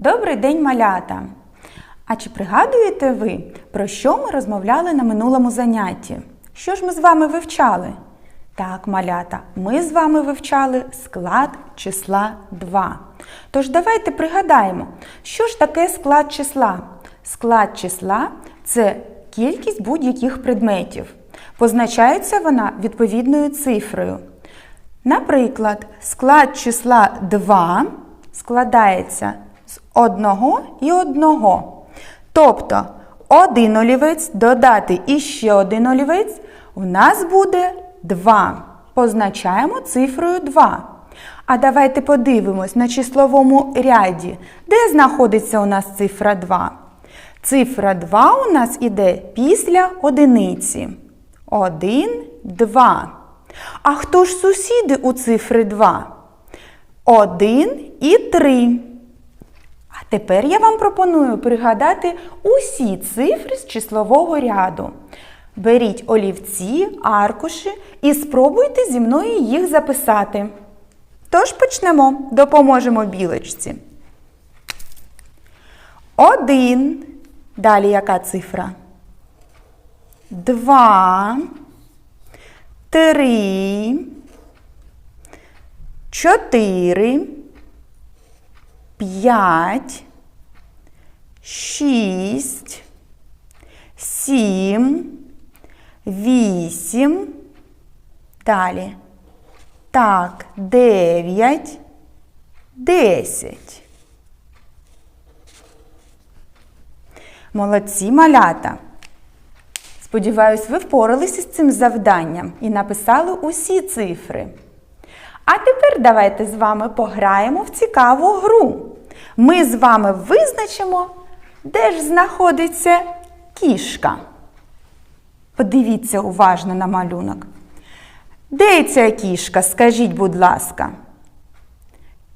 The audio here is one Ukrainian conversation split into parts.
Добрий день, малята! А чи пригадуєте ви, про що ми розмовляли на минулому занятті? Що ж ми з вами вивчали? Так, малята, ми з вами вивчали склад числа 2. Тож давайте пригадаємо, що ж таке склад числа? Склад числа це кількість будь-яких предметів. Позначається вона відповідною цифрою. Наприклад, склад числа 2 складається з одного і одного. Тобто один олівець додати іще один олівець у нас буде 2. Позначаємо цифрою 2. А давайте подивимось на числовому ряді, де знаходиться у нас цифра 2. Цифра 2 у нас іде після одиниці. 1, 2. А хто ж сусіди у цифри 2? 1 і 3. Тепер я вам пропоную пригадати усі цифри з числового ряду. Беріть олівці, аркуші і спробуйте зі мною їх записати. Тож почнемо, допоможемо білочці. Один. Далі яка цифра? Два. Три. Чотири. П'ять. Шість. Сім. Вісім. Далі. Так, дев'ять. Десять. Молодці малята. Сподіваюсь, ви впоралися з цим завданням і написали усі цифри. А тепер давайте з вами пограємо в цікаву гру. Ми з вами визначимо, де ж знаходиться кішка. Подивіться уважно на малюнок. Де ця кішка? Скажіть, будь ласка.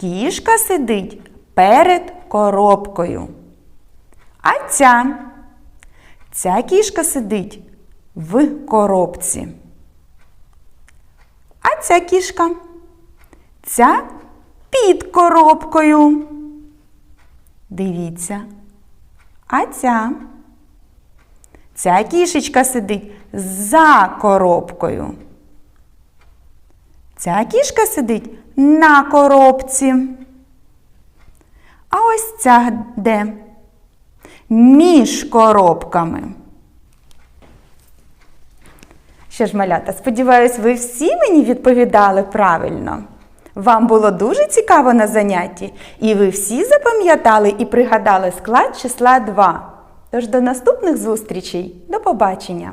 Кішка сидить перед коробкою. А ця? Ця кішка сидить в коробці. А ця кішка? Ця під коробкою. Дивіться. А ця? Ця кішечка сидить за коробкою. Ця кішка сидить на коробці. А ось ця де? Між коробками. Що ж, малята, сподіваюсь, ви всі мені відповідали правильно. Вам було дуже цікаво на занятті, і ви всі запам'ятали і пригадали склад числа 2. Тож до наступних зустрічей. До побачення!